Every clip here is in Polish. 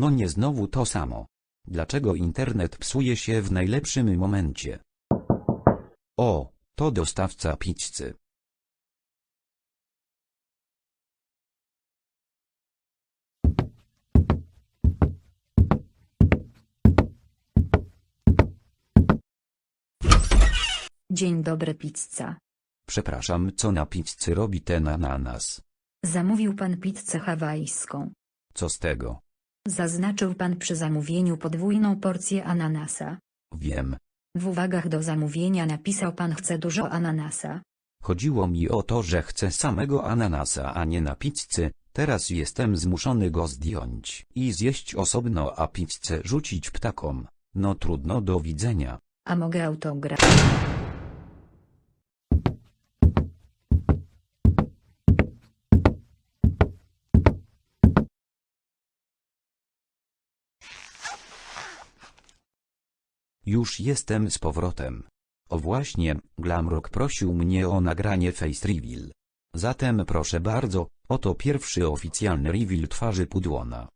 No nie znowu to samo. Dlaczego internet psuje się w najlepszym momencie? O, to dostawca pizzy. Dzień dobry pizza. Przepraszam, co na pizzy robi ten ananas? Zamówił pan pizzę hawajską. Co z tego? Zaznaczył pan przy zamówieniu podwójną porcję ananasa. Wiem. W uwagach do zamówienia napisał pan chce dużo ananasa. Chodziło mi o to, że chcę samego ananasa, a nie na pizzy. Teraz jestem zmuszony go zdjąć i zjeść osobno, a pizzę rzucić ptakom. No trudno do widzenia. A mogę autograf? Już jestem z powrotem. O właśnie, Glamrock prosił mnie o nagranie face reveal. Zatem proszę bardzo, oto pierwszy oficjalny reveal twarzy Pudłona.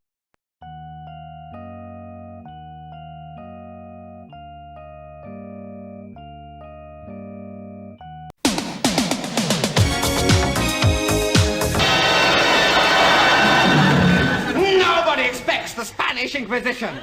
Nobody expects the Spanish Inquisition.